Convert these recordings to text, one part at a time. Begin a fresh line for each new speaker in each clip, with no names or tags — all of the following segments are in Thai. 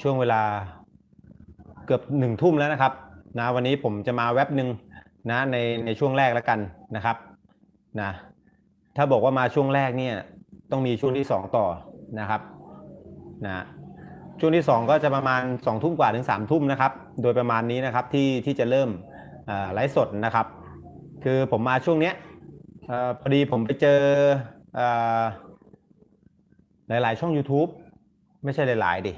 ช่วงเวลาเกือบหนึ่งทุ่มแล้วนะครับนะวันนี้ผมจะมาแว็บหนึ่งนะในในช่วงแรกแล้วกันนะครับนะถ้าบอกว่ามาช่วงแรกเนี่ยต้องมีช่วงที่สองต่อนะครับนะช่วงที่สองก็จะประมาณสองทุ่มกว่าถึงสามทุ่มนะครับ โดยประมาณนี้นะครับที่ที่จะเริ่มไลฟ์สดนะครับ คือผมมาช่วงเนี้ยพอดีผมไปเจออหลาย ๆ ช่อง YouTube ไม่ใช่หลาย ๆ ดิ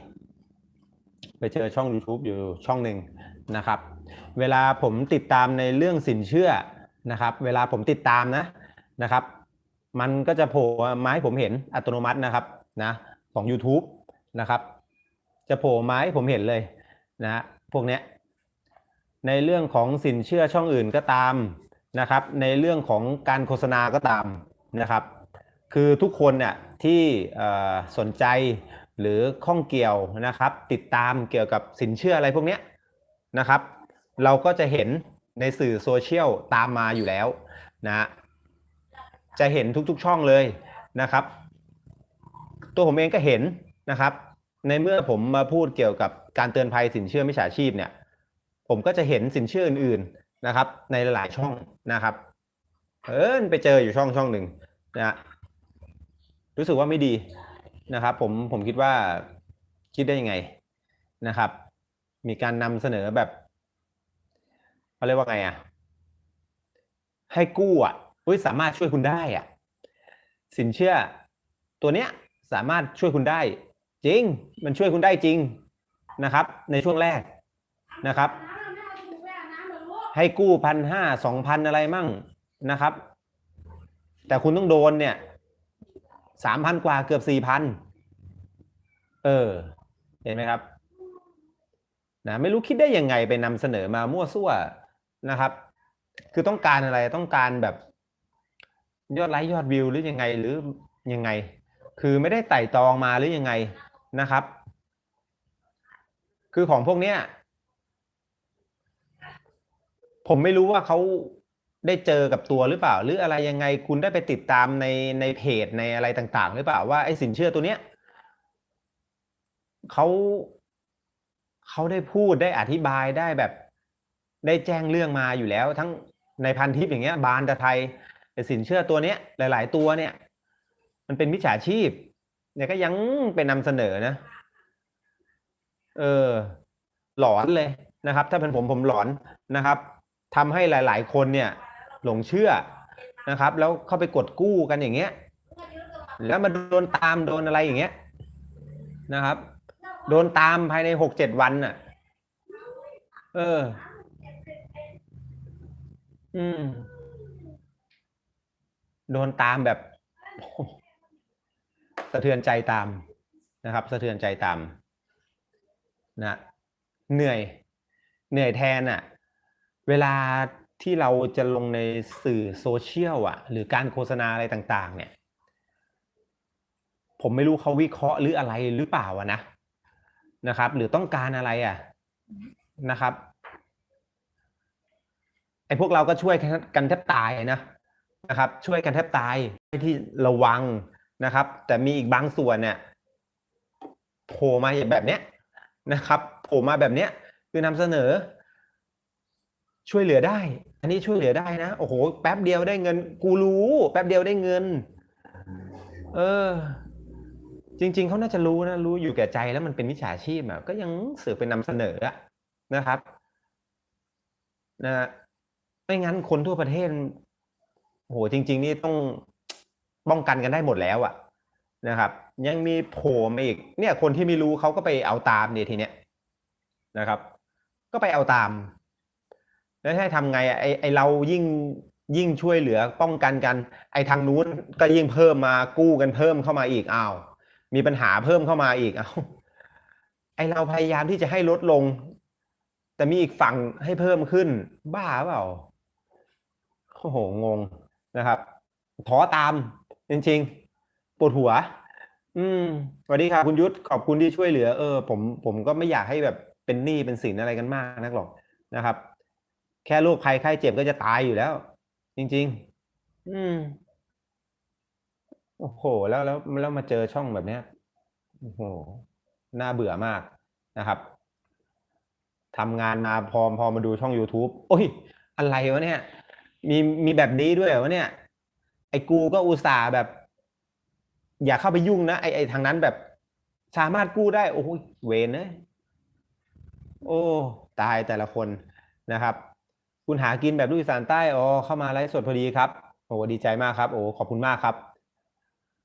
ไปเจอช่อง YouTube อยู่ช่องหนึ่งนะครับ เวลาผมติดตามในเรื่องสินเชื่อนะครับ เวลาผมติดตามนะนะครับ มันก็จะโผล่มาให้ผมเห็นอัตโนมัตินะครับนะของ YouTube นะครับ จะโผล่มาให้ผมเห็นเลยนะพวกเนี้ยในเรื่องของสินเชื่อช่องอื่นก็ตามนะครับ ในเรื่องของการโฆษณาก็ตามนะครับ คือทุกคนเนี่ยที่สนใจ หรือข้องเกี่ยวนะครับ ติดตามเกี่ยวกับสินเชื่ออะไรพวกนี้นะครับ เราก็จะเห็นในสื่อโซเชียลตามมาอยู่แล้วนะจะเห็นทุกๆช่องเลยนะครับ ตัวผมเองก็เห็นนะครับ ในเมื่อผมมาพูดเกี่ยวกับการเตือนภัยสินเชื่อมิจฉาชีพเนี่ยผมก็จะเห็นสินเชื่ออื่นๆนะครับ ในหลายๆช่องนะครับเออไปเจออยู่ช่องช่องหนึ่งนะรู้สึกว่าไม่ดี นะครับ ผมผมคิดว่าคิดได้ยังไงนะครับ มีการนำเสนอแบบเขาเรียกว่าไงอะให้กู้อะอุ้ยสามารถช่วยคุณได้อะ สินเชื่อ ตัวเนี้ยสามารถช่วยคุณได้ จริง มันช่วยคุณได้จริงนะครับ ในช่วงแรกนะครับ ให้กู้พันห้าสองพันอะไรมั่งนะครับ แต่คุณต้องโดนเนี่ย สามพันกว่าเกือบสี่พันเออ เห็นไหมครับนะไม่รู้คิดได้ยังไงไปนำเสนอมามั่วซั่วนะครับ คือต้องการอะไรต้องการแบบ ยอดไลค์ยอดวิวหรือยังไงหรือยังไง คือไม่ได้ไต่ตองมาหรือยังไงนะครับ คือของพวกเนี้ยผมไม่รู้ว่าเขา ได้เจอกับตัวหรือเปล่า หรืออะไรยังไงคุณได้ไปติดตามในในเพจในอะไรต่าง ๆ หรือเปล่าว่าไอ้สินเชื่อตัวเนี้ยเขาเขาได้พูดได้อธิบายได้แบบ ได้แจ้งเรื่องมาอยู่แล้ว ทั้งในพันทิปอย่างเงี้ย บานตะไทยแต่สินเชื่อตัวเนี้ย หลาย ๆ ตัวเนี่ย มันเป็นมิจฉาชีพ เนี่ยก็ยังไปนำเสนอนะ เออ หลอนเลยนะครับ ถ้าเป็นผมผมหลอนนะครับทำให้หลาย ๆ คนเนี่ย หลงเชื่อนะครับ แล้วเข้าไปกดกู้กันอย่างเงี้ย แล้วมาโดนตามโดนอะไรอย่างเงี้ยนะครับ โดนตามภายในหกเจ็ดวันน่ะ เออ อืม โดนตามแบบ สะเทือนใจตามนะครับ สะเทือนใจตามนะเหนื่อย เหนื่อยแทนอะ่ะ เวลา ที่เราจะลงในสื่อโซเชียลอะ หรือการโฆษณาอะไรต่างๆ เนี่ย ผมไม่รู้เขาวิเคราะห์หรืออะไรหรือเปล่าอะนะนะครับ หรือต้องการอะไรอะนะครับไอ้พวกเราก็ช่วยกันแทบตายนะนะครับ ช่วยกันแทบตายที่ระวังนะครับ แต่มีอีกบางส่วนเนี่ยโผล่มาแบบเนี้ยนะครับโผล่มาแบบเนี้ยคือนำเสนอ ช่วยเหลือได้ อันนี้ช่วยเหลือได้นะโอ้โหแป๊บเดียวได้เงิน กูรู้ แป๊บเดียวได้เงิน เออ จริง ๆเขาน่าจะรู้นะรู้อยู่แก่ใจแล้วมันเป็นมิจฉาชีพอะก็ยังสือไปนำเสนออะนะครับนะไม่งั้นคนทั่วประเทศโหจริง ๆ นี่ต้องป้องกันกันได้หมดแล้วอะนะครับ ยังมีโผล่มาอีก เนี่ย คนที่ไม่รู้เขาก็ไปเอาตามเนี่ยทีเนี้ยนะครับ ก็ไปเอาตาม แล้วให้ทำไงอะไอไอเรายิ่งยิ่งช่วยเหลือป้องกันกัน ไอทางนู้นก็ยิ่งเพิ่มมากู้กันเพิ่มเข้ามาอีกอ้าวมีปัญหาเพิ่มเข้ามาอีกอ้าวไอเราพยายามที่จะให้ลดลง แต่มีอีกฝั่งให้เพิ่มขึ้น บ้าเปล่าโอ้โหงงนะครับท้อตาม จริงๆปวดหัว อืมสวัสดีครับคุณยุทธขอบคุณที่ช่วยเหลือ เออ ผมผมก็ไม่อยากให้แบบเป็นหนี้เป็นสินอะไรกันมากนักหรอกนะครับ แค่โรคภัยไข้เจ็บก็จะตายอยู่แล้ว จริง ๆ อืมโอ้โห แล้วแล้วแล้วมาเจอช่องแบบเนี้ยโอ้โหน่าเบื่อมากนะครับทำงานมาพอพอมาดูช่อง YouTube โอ้ย อะไรวะเนี่ย มีมีแบบนี้ด้วยเหรอวะเนี่ย ไอ้กูก็อุตส่าห์แบบ อย่าเข้าไปยุ่งนะ ไอ้ไอ้ทางนั้นแบบ สามารถกู้ได้ โอ้ยเวนเนยโอ้ ตายแต่ละคนนะครับ คุณหากินแบบลูกอีสานใต้อ๋อเข้ามาไลฟ์สดพอดีครับโอ้ดีใจมากครับ โอ้ขอบคุณมากครับ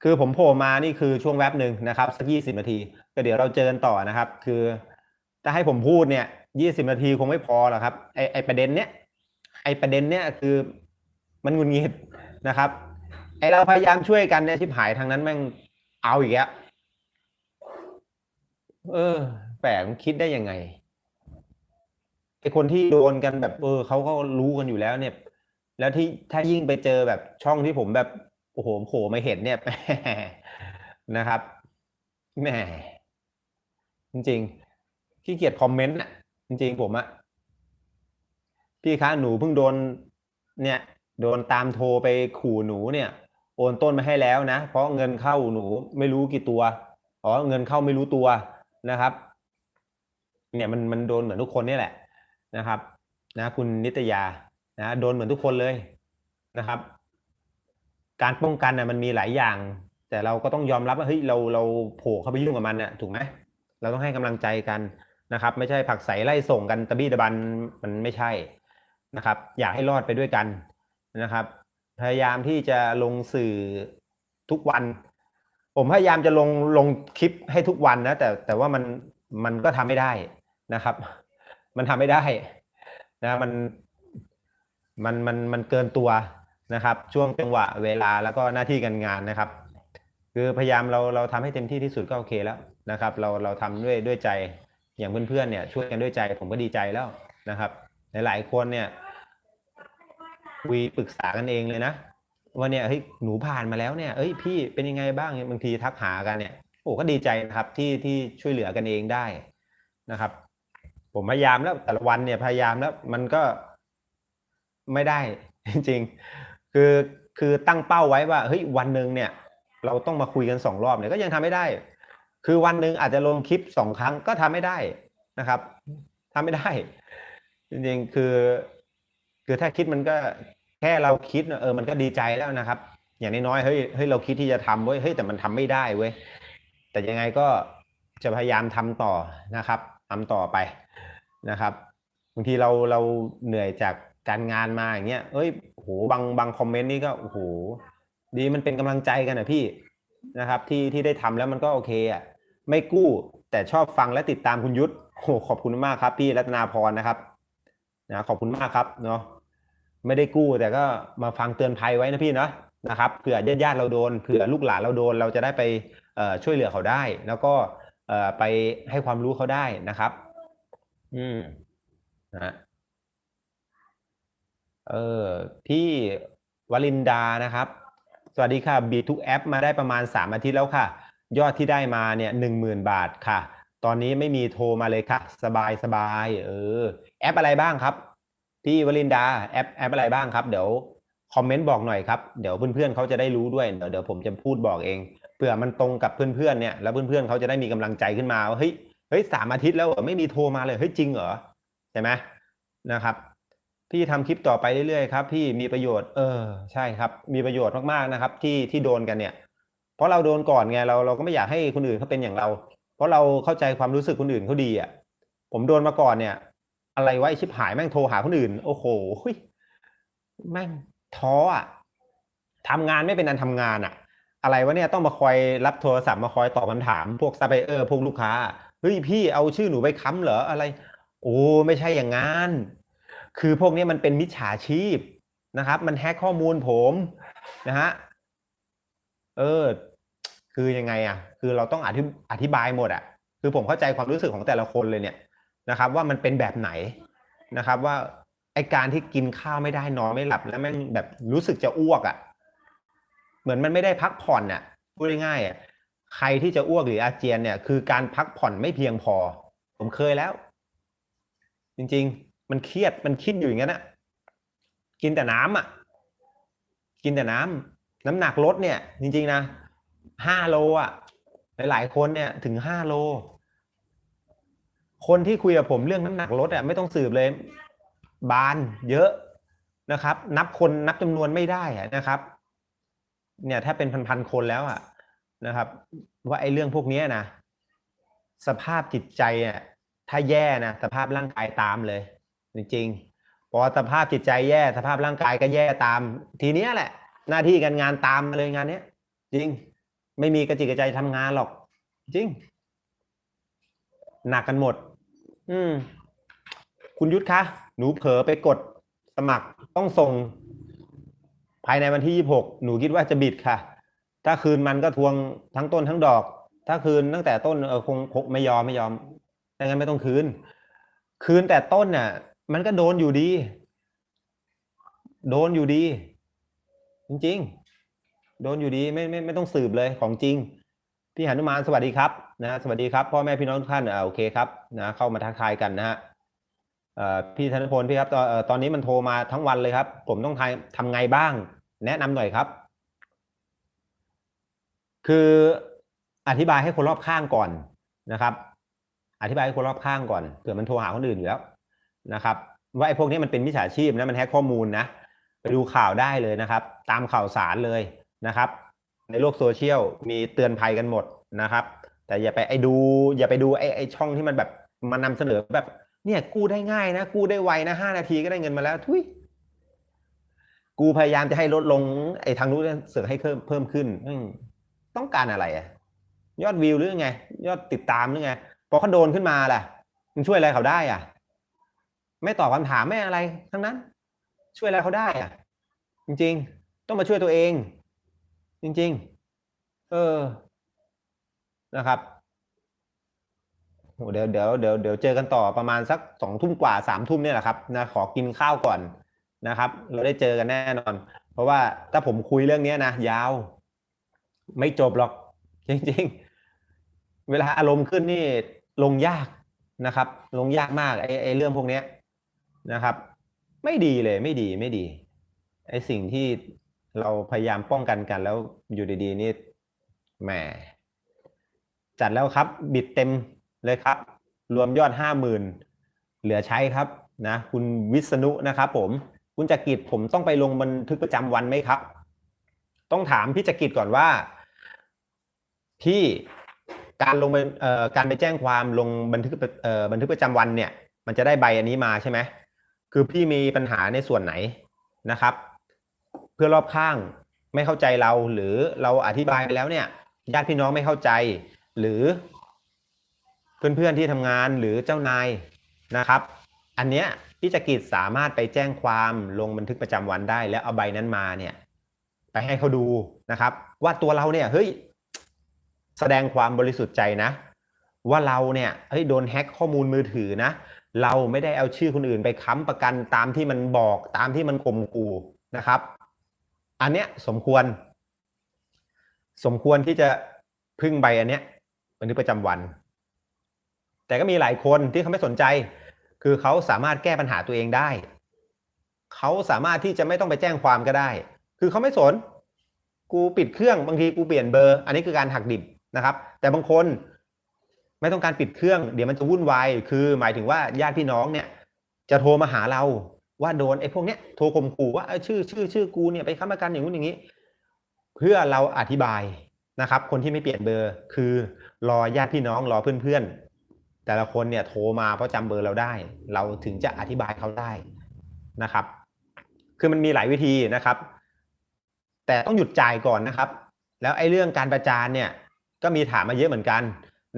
คือผมโผล่มานี่คือช่วงแวบหนึ่งนะครับสักยี่สิบนาทีก็เดี๋ยวเราเจอกันต่อนะครับ คือถ้าให้ผมพูดเนี่ยยี่สิบนาทีคงไม่พอหรอกครับไอไอประเด็นเนี้ยไอประเด็นเนี้ยคือมันหงุนงิดนะครับ ไอเราพยายามช่วยกันเนี่ยชิบหายทางนั้นแม่งเอาอีกแล้วเออแปลกคิดได้ยังไง ไอคนที่โดนกันแบบเออเขาก็รู้กันอยู่แล้วเนี่ย แล้วที่ถ้ายิ่งไปเจอแบบช่องที่ผมแบบโอ้โหโผล่มาเห็นเนี่ยนะครับแหมจริงๆขี้เกียจคอมเมนต์อะ จริง ๆ ผมอะพี่คะหนูเพิ่งโดน เนี่ย โดนตามโทรไปขู่หนูเนี่ย โอนต้นมาให้แล้วนะ เพราะเงินเข้าหนูไม่รู้กี่ตัวอ๋อเงินเข้าไม่รู้ตัวนะครับ เนี่ยมันมันโดนเหมือนทุกคนนี่แหละ นะครับนะคุณนิตยานะโดนเหมือนทุกคนเลยนะครับ การป้องกันน่ะมันมีหลายอย่าง แต่เราก็ต้องยอมรับว่าเฮ้ยเราเราโผล่เข้าไปยุ่งกับมันน่ะถูกไหมเราต้องให้กำลังใจกันนะครับ ไม่ใช่ผลักใสไล่ส่งกันตะบี้ตะบันมันไม่ใช่นะครับ อยากให้รอดไปด้วยกันนะครับ พยายามที่จะลงสื่อทุกวัน ผมพยายามจะลงลงคลิปให้ทุกวันนะแต่แต่ว่ามันมันก็ทำไม่ได้นะครับ มันทำไม่ได้นะมันมันมันมันเกินตัวนะครับ ช่วงจังหวะเวลาแล้วก็หน้าที่การงานนะครับ คือพยายามเราเราทำให้เต็มที่ที่สุดก็โอเคแล้วนะครับ เราเราทำด้วยด้วยใจอย่างเพื่อนๆเนี่ย ช่วยกันด้วยใจผมก็ดีใจแล้วนะครับ หลายๆคนเนี่ยคุยปรึกษากันเองเลยนะว่าเนี่ยเฮ้ยหนูผ่านมาแล้วเนี่ยเอ้ยพี่เป็นยังไงบ้างบางทีทักหากันเนี่ยโอ้ก็ดีใจนะครับที่ที่ช่วยเหลือกันเองได้นะครับ ผมพยายามแล้วแต่ละวันเนี่ยพยายามแล้วมันก็ไม่ได้จริงๆ คือคือตั้งเป้าไว้ว่าเฮ้ยวันหนึ่งเนี่ย เราต้องมาคุยกันสองรอบเนี่ยก็ยังทำไม่ได้ คือวันหนึ่งอาจจะลงคลิปสองครั้งก็ทำไม่ได้นะครับทำไม่ได้ จริงๆคือ คือถ้าคิดมันก็แค่เราคิดเออมันก็ดีใจแล้วนะครับ อย่างน้อยๆเฮ้ยเฮ้ยเราคิดที่จะทำเว้ยเฮ้ยแต่มันทำไม่ได้เว้ยแต่ยังไงก็จะพยายามทำต่อนะครับ ทำต่อไปนะครับบางทีเราเราเหนื่อยจากการงานมาอย่างเงี้ยเอ้ยโหบางบางคอมเมนต์นี่ก็โอ้โหดีมันเป็นกำลังใจกันนะพี่นะครับ ที่ที่ได้ทำแล้วมันก็โอเคอะไม่กู้แต่ชอบฟังและติดตามคุณยุทธโอ้ขอบคุณมากครับ พี่รัตนาพรนะครับนะขอบคุณมากครับเนาะไม่ได้กู้แต่ก็มาฟังเตือนภัยไว้นะพี่เนาะนะครับเผื่อญาติญาติเราโดนเผื่อลูกหลานเราโดน เราจะได้ไปช่วยเหลือเขาได้ แล้วก็ ไปให้ความรู้เขาได้นะครับ อืมนะเออพี่วลินดานะครับ สวัสดีค่ะบีทุกแอปมาได้ประมาณสามอาทิตย์แล้วค่ะ ยอดที่ได้มาเนี่ยหนึ่งหมื่นบาทค่ะ ตอนนี้ไม่มีโทรมาเลยค่ะ สบายสบายเออ แอปอะไรบ้างครับ พี่วลินดาแอปแอปอะไรบ้างครับ เดี๋ยว คอมเมนต์บอกหน่อยครับ เดี๋ยวเพื่อนๆเขาจะได้รู้ด้วยเดี๋ยวเดี๋ยวผมจะพูดบอกเองเผื่อมันตรงกับเพื่อนๆเนี่ยแล้วเพื่อนๆเขาจะได้มีกำลังใจขึ้นมาว่าเฮ้ยเฮ้ยสามอาทิตย์แล้วไม่มีโทรมาเลยเฮ้ยจริงเหรอใช่ไหมนะครับพี่ทำคลิปต่อไปเรื่อยๆครับพี่มีประโยชน์เออใช่ครับ มีประโยชน์มากๆนะครับ ที่ที่โดนกันเนี่ย เพราะเราโดนก่อนไงเราเราก็ไม่อยากให้คนอื่นเขาเป็นอย่างเรา เพราะเราเข้าใจความรู้สึกคนอื่นเขาดีอะผมโดนมาก่อนเนี่ย อะไรไว้ชิบหายแม่งโทรหาคนอื่น โอ้โหแม่ง ท้ออะทำงานไม่เป็นอันทำงานอะ อะไรวะเนี่ยต้องมาคอยรับโทรศัพท์มาคอยตอบคำถาม พวกซัพพลายเออร์พวกลูกค้าเฮ้ยพี่เอาชื่อหนูไปค้ำเหรออะไร โอ้ไม่ใช่อย่างงั้นคือพวกนี้มันเป็นมิจฉาชีพนะครับ มันแฮกข้อมูลผมนะฮะเออ คือยังไงอะ คือเราต้องอธิอธิบายหมดอะ คือผมเข้าใจความรู้สึกของแต่ละคนเลยเนี่ยนะครับ ว่ามันเป็นแบบไหนนะครับว่า ไอการที่กินข้าวไม่ได้นอนไม่หลับแล้วแม่งแบบรู้สึกจะอ้วกอะ เหมือนมันไม่ได้พักผ่อนอะพูดง่ายๆอะใครที่จะอ้วกหรืออาเจียนเนี่ย คือการพักผ่อนไม่เพียงพอ ผมเคยแล้ว จริง ๆ มันเครียดมันคิดอยู่อย่างนั้นอะกินแต่น้ำอะ กินแต่น้ำน้ำหนักลดเนี่ย จริง ๆนะห้าโลอะหลายๆคนเนี่ยถึงห้าโล คนที่คุยกับผมเรื่องน้ำหนักลดอะไม่ต้องสืบเลย บานเยอะนะครับ นับคนนับจำนวนไม่ได้นะครับ เนี่ยถ้าเป็นพันๆคนแล้วอะนะครับ ว่าไอ้เรื่องพวกนี้นะสภาพจิตใจอะถ้าแย่นะสภาพร่างกายตามเลย จริงๆพอสภาพจิตใจแย่สภาพร่างกายก็แย่ตาม ทีเนี้ยแหละ หน้าที่การงานตามมาเลยงานเนี้ยจริง ไม่มีกระจิกกระใจทำงานหรอก จริง หนักกันหมด อืม คุณยุทธคะ หนูเผลอไปกดสมัครต้องส่ง ภายในวันที่ยี่หกหนูคิดว่าจะบิดค่ะ ถ้าคืนมันก็ทวงทั้งต้นทั้งดอก ถ้าคืนตั้งแต่ต้นเออคงคงไม่ยอมไม่ยอมดังนั้นไม่ต้องคืน คืนแต่ต้นน่ะ มันก็โดนอยู่ดี โดนอยู่ดี จริง ๆ โดนอยู่ดีไม่ไม่ไม่ต้องสืบเลยของจริงพี่หนุมานสวัสดีครับนะสวัสดีครับพ่อแม่พี่น้องทุกท่านอ่าโอเคครับนะเข้ามาทักทายกันนะฮะ พี่ธนพลพี่ครับตอนนี้มันโทรมาทั้งวันเลยครับ ผมต้องทำทำไงบ้าง แนะนำหน่อยครับ คืออธิบายให้คนรอบข้างก่อนนะครับ อธิบายให้คนรอบข้างก่อนเผื่อมันโทรหาคนอื่นอยู่แล้วนะครับ ว่าไอ้พวกนี้มันเป็นมิจฉาชีพนะมันแฮกข้อมูลนะไปดูข่าวได้เลยนะครับ ตามข่าวสารเลยนะครับ ในโลกโซเชียลมีเตือนภัยกันหมดนะครับ แต่อย่าไปไอ้ดู อย่าไปดูไอ้ไอ้ช่องที่มันแบบมานำเสนอแบบ เนี่ยกู้ได้ง่ายนะกู้ได้ไวนะห้านาทีก็ได้เงินมาแล้วทุยกูพยายามจะให้ลดลงไอ้ทางนู้นเสือกให้เพิ่มเพิ่มขึ้นอืต้องการอะไรอะยอดวิวหรือไง ยอดติดตามหรือไงพอเขาโดนขึ้นมาล่ะมันช่วยอะไรเขาได้อะ ไม่ตอบคำถามไม่อะไร ทั้งนั้น ช่วยอะไรเขาได้อะ จริง ๆ ต้องมาช่วยตัวเอง จริง ๆ เออนะครับ เดี๋ยวเดี๋ยวเดี๋ยวเดี๋ยวเจอกันต่อประมาณสักสองทุ่มกว่าสามทุ่มเนี่ยแหละครับนะขอกินข้าวก่อนนะครับ เราได้เจอกันแน่นอน เพราะว่าถ้าผมคุยเรื่องเนี้ยนะยาว ไม่จบหรอก จริง ๆ เวลาอารมณ์ขึ้นนี่ลงยากนะครับ ลงยากมากไอ้ไอ้เรื่องพวกเนี้ยนะครับ ไม่ดีเลยไม่ดีไม่ดีไอ้สิ่งที่เราพยายามป้องกันกันแล้วอยู่ดีๆนี่แหมจัดแล้วครับ บิดเต็ม เลยครับ รวมยอดห้าหมื่นเหลือใช้ครับนะคุณวิษณุนะครับผมคุณจักริดผมต้องไปลงบันทึกประจำวันไหมครับ ต้องถามพี่จักริดก่อนว่าที่การลงการไปแจ้งความลงบันทึกบันทึกประจำวันเนี่ย มันจะได้ใบอันนี้มาใช่ไหมคือพี่มีปัญหาในส่วนไหนนะครับ เพื่อรอบข้างไม่เข้าใจเราหรือเราอธิบายไปแล้วเนี่ยญาติพี่น้องไม่เข้าใจ หรือ เพื่อนๆที่ทำงานหรือเจ้านายนะครับ อันเนี้ยพี่จักริดสามารถไปแจ้งความลงบันทึกประจำวันได้ แล้วเอาใบนั้นมาเนี่ยไปให้เขาดูนะครับ ว่าตัวเราเนี่ยเฮ้ยแสดงความบริสุทธิ์ใจนะ ว่าเราเนี่ยเฮ้ยโดนแฮ็กข้อมูลมือถือนะ เราไม่ได้เอาชื่อคนอื่นไปค้ำประกันตามที่มันบอกตามที่มันข่มขู่นะครับ อันเนี้ยสมควร สมควรที่จะพึ่งใบอันเนี้ยบันทึกประจำวัน แต่ก็มีหลายคนที่เขาไม่สนใจ คือเขาสามารถแก้ปัญหาตัวเองได้ เขาสามารถที่จะไม่ต้องไปแจ้งความก็ได้ คือเขาไม่สน กูปิดเครื่องบางทีกูเปลี่ยนเบอร์ อันนี้คือการหักดิบนะครับ แต่บางคนไม่ต้องการปิดเครื่อง เดี๋ยวมันจะวุ่นวาย คือหมายถึงว่าญาติพี่น้องเนี่ย จะโทรมาหาเราว่าโดนไอ้พวกเนี้ยโทรข่มขู่ว่าชื่อชื่อชื่อกูเนี่ยไปค้ำประกันอย่างนู้นอย่างนี้ เพื่อเราอธิบายนะครับ คนที่ไม่เปลี่ยนเบอร์ คือรอญาติพี่น้องรอเพื่อนๆ แต่ละคนเนี่ยโทรมาเพราะจำเบอร์เราได้ เราถึงจะอธิบายเขาได้นะครับ คือมันมีหลายวิธีนะครับ แต่ต้องหยุดจ่ายก่อนนะครับ แล้วไอ้เรื่องการประจานเนี่ยก็มีถามมาเยอะเหมือนกัน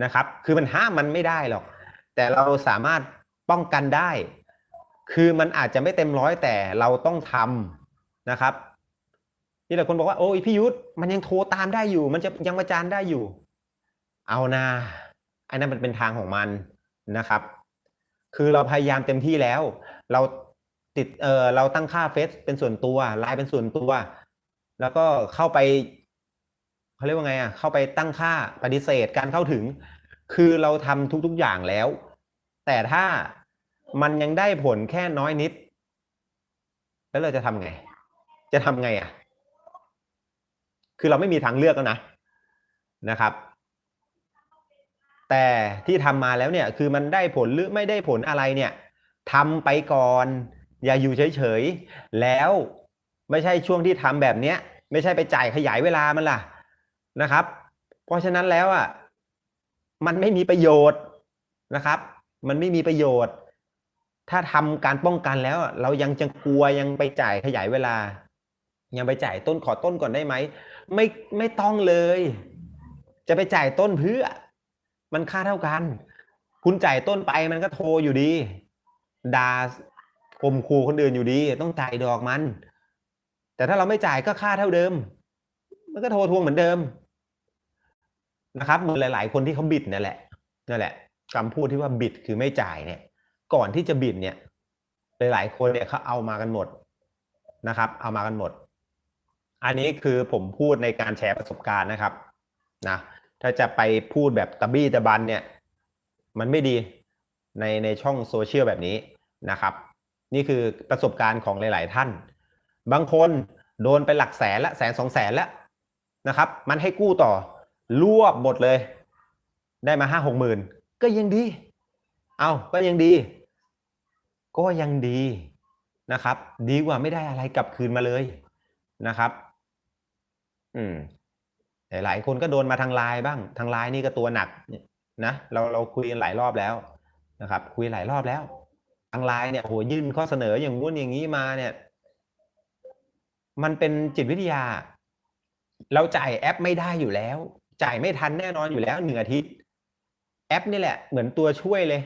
นะครับ คือมันห้ามมันไม่ได้หรอก แต่เราสามารถป้องกันได้ คือมันอาจจะไม่เต็มร้อยแต่เราต้องทำนะครับที่หลายคนบอกว่าโอ้ยพี่ยุทธมันยังโทรตามได้อยู่ มันจะยังประจานได้อยู่ เอานา อ้นั่นมันเป็นทางของมันนะครับ คือเราพยายามเต็มที่แล้ว เราติดเออเราตั้งค่าเฟซเป็นส่วนตัวไลน์เป็นส่วนตัว แล้วก็เข้าไปเขาเรียกว่าไงอะเข้าไปตั้งค่าปฏิเสธการเข้าถึง คือเราทำทุกๆอย่างแล้ว แต่ถ้ามันยังได้ผลแค่น้อยนิด แล้วเราจะทำไง จะทำไงอะ คือเราไม่มีทางเลือกแล้วนะนะครับ แต่ที่ทำมาแล้วเนี่ยคือมันได้ผลหรือไม่ได้ผลอะไรเนี่ยทำไปก่อน อย่าอยู่เฉยๆ แล้วไม่ใช่ช่วงที่ทำแบบเนี้ย ไม่ใช่ไปจ่ายขยายเวลามันล่ะนะครับ เพราะฉะนั้นแล้วอะมันไม่มีประโยชน์นะครับ มันไม่มีประโยชน์ ถ้าทำการป้องกันแล้ว เรายังจะกลัวยังไปจ่ายขยายเวลา ยังไปจ่ายต้นขอต้นก่อนได้ไหมไม่ไม่ต้องเลย จะไปจ่ายต้นเพื่อ มันค่าเท่ากัน คุณจ่ายต้นไปมันก็โทรอยู่ดีด่าข่มขู่คนอื่นอยู่ดี ต้องจ่ายดอกมัน แต่ถ้าเราไม่จ่ายก็ค่าเท่าเดิม มันก็โทรทวงเหมือนเดิมนะครับเหมือนหลาย ๆ คนที่เขาบิดนั่นแหละนั่นแหละคำพูดที่ว่าบิดคือไม่จ่ายเนี่ย ก่อนที่จะบิดเนี่ย หลาย ๆ คนเนี่ยเขาเอามากันหมดนะครับ เอามากันหมด อันนี้คือผมพูดในการแชร์ประสบการณ์นะครับ นะ ถ้าจะไปพูดแบบตะบี้ตะบันเนี่ย มันไม่ดีในในช่องโซเชียลแบบนี้นะครับ นี่คือประสบการณ์ของหลาย ๆ ท่าน บางคนโดนไปหลักแสนละแสนสองแสนละนะครับ มันให้กู้ต่อรวบหมดเลย ได้มาห้าหกหมื่นก็ยังดี เอาก็ยังดี ก็ยังดีนะครับ ดีกว่าไม่ได้อะไรกลับคืนมาเลยนะครับ อืม แต่หลายคนก็โดนมาทางไลน์บ้าง ทางไลน์นี่ก็ตัวหนักนะเราเราคุยกันหลายรอบแล้วนะครับ คุยหลายรอบแล้ว ทางไลน์เนี่ยโหยื่นข้อเสนออย่างงู้นอย่างนี้มาเนี่ย มันเป็นจิตวิทยา เราจ่ายแอปไม่ได้อยู่แล้ว จ่ายไม่ทันแน่นอนอยู่แล้วหนึ่งอาทิตย์ แอปนี่แหละ เหมือนตัวช่วยเลย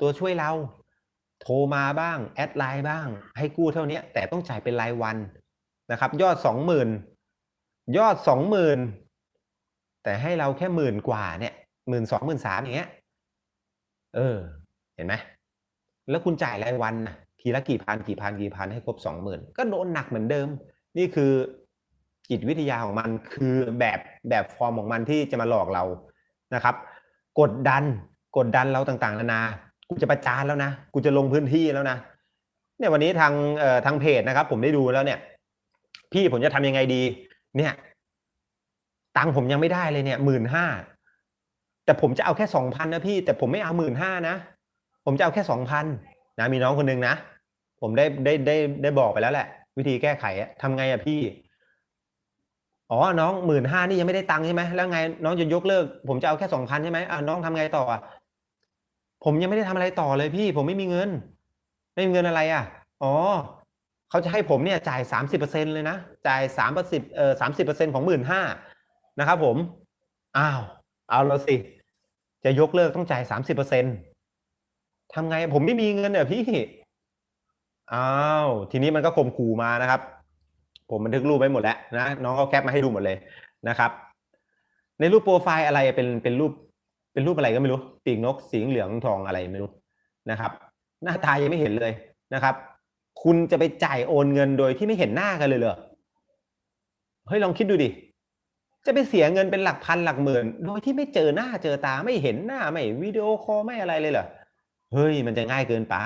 ตัวช่วยเรา โทรมาบ้าง แอดไลน์บ้าง ให้กู้เท่านี้แต่ต้องจ่ายเป็นรายวันนะครับ ยอดสองหมื่น ยอดสองหมื่นแต่ให้เราแค่หมื่นกว่าเนี่ยหมื่นสองหมื่นสามอย่างเงี้ย เออ เห็นไหมแล้วคุณจ่ายรายวันนะทีละกี่พันกี่พันกี่พันให้ครบสองหมื่นก็โดนหนักเหมือนเดิม นี่คือจิตวิทยาของมันคือแบบแบบฟอร์มของมันที่จะมาหลอกเรานะครับ กดดันกดดันเราต่างๆนานากูจะประจานแล้วนะกูจะลงพื้นที่แล้วนะเนี่ยวันนี้ทางเอ่อทางเพจนะครับ ผมได้ดูแล้วเนี่ย พี่ผมจะทำยังไงดี เนี่ยตังผมยังไม่ได้เลยเนี่ยหมื่นห้าแต่ผมจะเอาแค่สองพันนะพี่ แต่ผมไม่เอาหมื่นห้านะ ผมจะเอาแค่สองพันนะมีน้องคนหนึงนะ ผมได้ได้ได้ได้บอกไปแล้วแหละ วิธีแก้ไขอะทำไงอะพี่ อ๋อน้องหมื่นห้านี่ยังไม่ได้ตังค์ใช่ไหมแล้วไงน้องจะยกเลิก ผมจะเอาแค่สองพันใช่ไหมอ่าน้องทำไงต่ออะผมยังไม่ได้ทำอะไรต่อเลยพี่ ผมไม่มีเงิน ไม่มีเงินอะไรอะ อ๋อ เขาจะให้ผมเนี่ยจ่ายสามสิบเปอร์เซ็นเลยนะ จ่ายสามเปอร์สิบเอ่อสามสิบเปอร์เซ็นของหมื่นห้านะครับผม อ้าว เอาแล้วสิ จะยกเลิกต้องจ่ายสามสิบเปอร์เซ็นทำไงผมไม่มีเงินเนี่ยพี่ อ้าว ทีนี้มันก็ข่มขู่มานะครับ ผมบันทึกรูปไว้หมดแล้วนะ น้องเขาแคปมาให้ดูหมดเลยนะครับ ในรูปโปรไฟล์อะไรเป็นเป็นรูปเป็นรูปอะไรก็ไม่รู้ ปีกนกสีเหลืองทองอะไรไม่รู้นะครับ หน้าตายังไม่เห็นเลยนะครับ คุณจะไปจ่ายโอนเงินโดยที่ไม่เห็นหน้ากันเลยเหรอเฮ้ยลองคิดดูดิจะไปเสียเงินเป็นหลักพันหลักหมื่น โดยที่ไม่เจอหน้าเจอตาไม่เห็นหน้าไม่วิดีโอคอลไม่อะไรเลยเหรอเฮ้ยมันจะง่ายเกินไป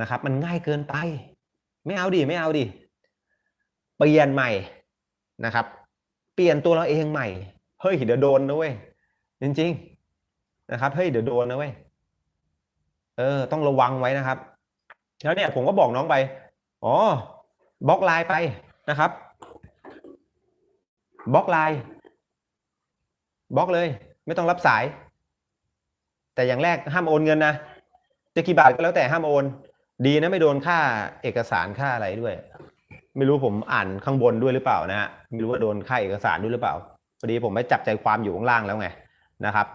นะครับ มันง่ายเกินไป ไม่เอาดิไม่เอาดิเปลี่ยนใหม่นะครับ เปลี่ยนตัวเราเองใหม่เฮ้ยเดี๋ยวโดนนะเว้ยจริง ๆ นะครับเฮ้ยเดี๋ยวโดนนะเว้ยเออต้องระวังไว้นะครับ แล้วเนี่ยผมก็บอกน้องไป อ๋อบล็อกไลน์ไปนะครับบล็อกไลน์บล็อกเลย ไม่ต้องรับสาย แต่อย่างแรกห้ามโอนเงินนะจะกี่บาทก็แล้วแต่ห้ามโอน ดีนะไม่โดนค่าเอกสารค่าอะไรด้วย ไม่รู้ผมอ่านข้างบนด้วยหรือเปล่านะฮะไม่รู้ว่าโดนค่าเอกสารด้วยหรือเปล่าพอดีผมไปจับใจความอยู่ข้างล่างแล้วไงนะครับ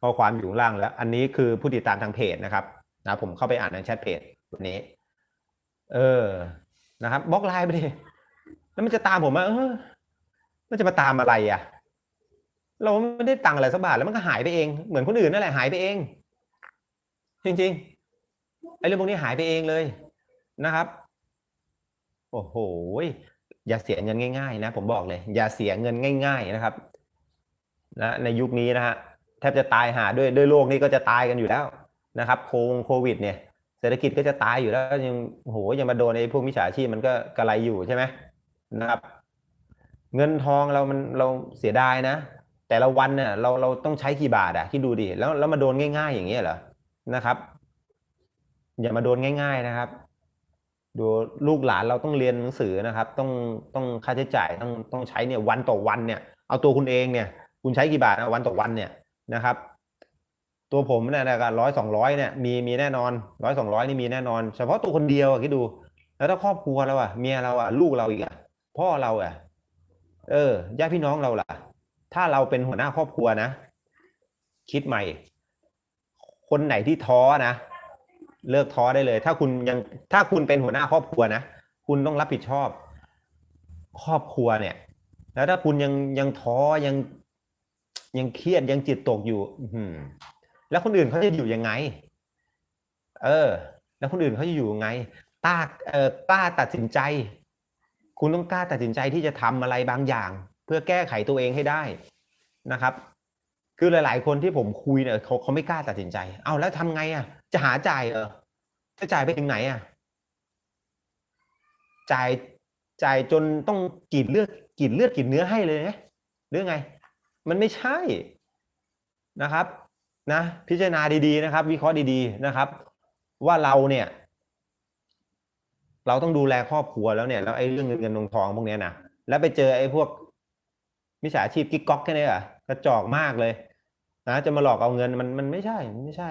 ข้อความอยู่ข้างล่างแล้ว อันนี้คือผู้ติดตามทางเพจนะครับนะผมเข้าไปอ่านในแชทเพจ วันนี้ เออ นะครับบล็อกไลน์ไปดิแล้วมันจะตามผมมาเออ มันจะมาตามอะไรอะ เราไม่ได้ตังค์อะไรสักบาทแล้วมันก็หายไปเอง เหมือนคนอื่นนั่นแหละหายไปเอง จริงๆไอ้เรื่องพวกนี้หายไปเองเลยนะครับ โอ้โหอย่าเสียเงินง่ายๆ นะ ผมบอกเลย อย่าเสียเงินง่าย ๆ นะครับนะในยุคนี้นะฮะแทบจะตายหาด้วยด้วยโรคนี้ก็จะตายกันอยู่แล้วนะครับ โควงโควิดเนี่ย เศรษฐกิจก็จะตายอยู่แล้วยังโหยังมาโดนไอ้พวกมิจฉาชีพมันก็กระไรอยู่ใช่ไหมนะครับ เงินทองเรามันเราเสียดายนะ แต่ละวันเนี่ยเราเราต้องใช้กี่บาทอะคิดดูดิแล้วแล้วมาโดนง่าย ๆ อย่างเงี้ยเหรอนะครับ อย่ามาโดนง่าย ๆนะครับ ดูลูกหลานเราต้องเรียนหนังสือนะครับ ต้องต้องค่าใช้จ่ายต้องต้องใช้เนี่ยวันต่อวันเนี่ยเอาตัวคุณเองเนี่ย คุณใช้กี่บาทนะวันต่อวันเนี่ยนะครับ ตัวผมเนี่ยในะครับร้อยสองร้อยเนี่ยมีมีแน่นอนร้อยสองร้อยนี่มีแน่นอน เฉพาะตัวคนเดียวอะคิดดู แล้วถ้าครอบครัวเราอะเมียเราอะลูกเราอีกอะพ่อเราอะเออญาติพี่น้องเราล่ะ ถ้าเราเป็นหัวหน้าครอบครัวนะ คิดใหม่ คนไหนที่ท้อนะเลิกท้อได้เลย ถ้าคุณยังถ้าคุณเป็นหัวหน้าครอบครัวนะคุณต้องรับผิดชอบ ครอบครัวเนี่ย แล้วถ้าคุณยังยังท้อยังยังเครียดยังจิตตกอยู่ อื แล้วคนอื่นเขาจะอยู่ยังไง เออ แล้วคนอื่นเขาจะอยู่ยังไงกล้าเออกล้าตัดสินใจ คุณต้องกล้าตัดสินใจที่จะทำอะไรบางอย่าง เพื่อแก้ไขตัวเองให้ได้นะครับ คือหลาย ๆ คนที่ผมคุยเนี่ยเขาเขาไม่กล้าตัดสินใจ เอาแล้วทำไงอะ จะหาจ่ายเออจะจ่ายไปถึงไหนอะจ่ายจ่ายจนต้องกรีดเลือดกรีดเลือดกรีดเนื้อให้เลยไงหรือไง มันไม่ใช่นะครับ นะพิจารณาดีๆนะครับ วิเคราะห์ดีๆนะครับ ว่าเราเนี่ย เราต้องดูแลครอบครัวแล้วเนี่ยแล้วไอ้เรื่องเงินเงินทองทองพวกเนี้ยนะแล้วไปเจอไอ้พวกมิจฉาชีพกิ๊กก๊อกแค่นี้อะกระจอกมากเลยนะจะมาหลอกเอาเงินมันมันไม่ใช่ไม่ใช่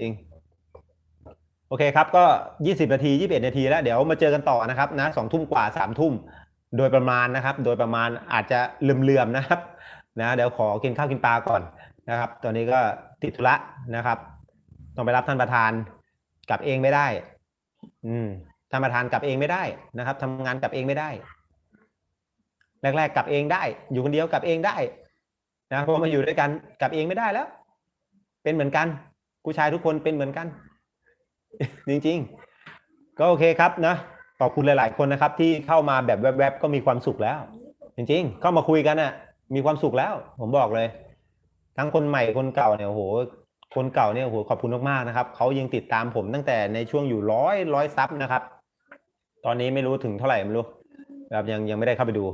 จริง โอเคครับ ก็ยี่สิบนาทียี่สิบเอ็ดนาทีแล้ว เดี๋ยวมาเจอกันต่อนะครับนะสองทุ่มกว่าสามทุ่มโดยประมาณนะครับ โดยประมาณอาจจะเลื่อมๆนะครับ นะ เดี๋ยวขอกินข้าวกินปลาก่อน นะครับ ตอนนี้ก็ติดธุระนะครับ ต้องไปรับท่านประธานกลับเองไม่ได้ อืมท่านประธานกลับเองไม่ได้นะครับทำงานกลับเองไม่ได้ แรกๆกลับเองได้ อยู่คนเดียวกลับเองได้นะเพราะมาอยู่ด้วยกันกลับเองไม่ได้แล้ว เป็นเหมือนกัน ผู้ชายทุกคนเป็นเหมือนกัน จริงๆ ก็โอเคครับนะขอบคุณหลายๆคนนะครับ ที่เข้ามาแบบแวบๆก็มีความสุขแล้ว จริง ๆ เข้ามาคุยกันน่ะ มีความสุขแล้ว ผมบอกเลย ทั้งคนใหม่คนเก่าเนี่ยโหคนเก่าเนี่ยโหขอบคุณมากๆนะครับเขายังติดตามผมตั้งแต่ในช่วงอยู่ร้อยร้อยซับนะครับ ตอนนี้ไม่รู้ถึงเท่าไหร่ไม่รู้แบบยังยังไม่ได้เข้าไปดู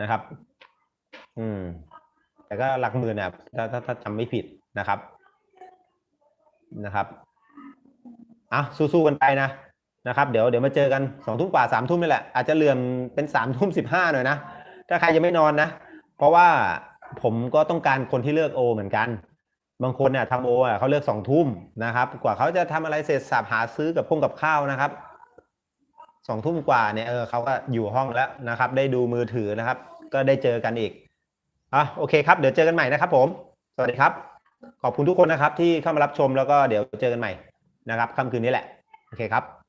นะครับ อืม แต่ก็หลักหมื่นเนี่ยถ้าถ้าถ้าจำไม่ผิดนะครับนะครับอะสู้ๆกันไปนะนะครับ เดี๋ยวเดี๋ยวมาเจอกันสองทุ่มกว่าสามทุ่มนี่แหละอาจจะเลื่อมเป็นสามทุ่มสิบห้าหน่อยนะถ้าใครยังไม่นอนนะ เพราะว่า ผมก็ต้องการคนที่เลือกโอเหมือนกัน บางคนเนี่ยทำโออะเขาเลือกสองทุ่มนะครับ กว่าเขาจะทำอะไรเสร็จสับหาซื้อกับพงกับข้าวนะครับสองทุ่มกว่าเนี่ยเออเขาก็อยู่ห้องแล้วนะครับ ได้ดูมือถือนะครับ ก็ได้เจอกันอีกอะโอเคครับ เดี๋ยวเจอกันใหม่นะครับ ผม สวัสดีครับ ขอบคุณทุกคนนะครับ ที่เข้ามารับชมแล้วก็เดี๋ยวเจอกันใหม่นะครับค่ำคืนนี้แหละ โอเคครับ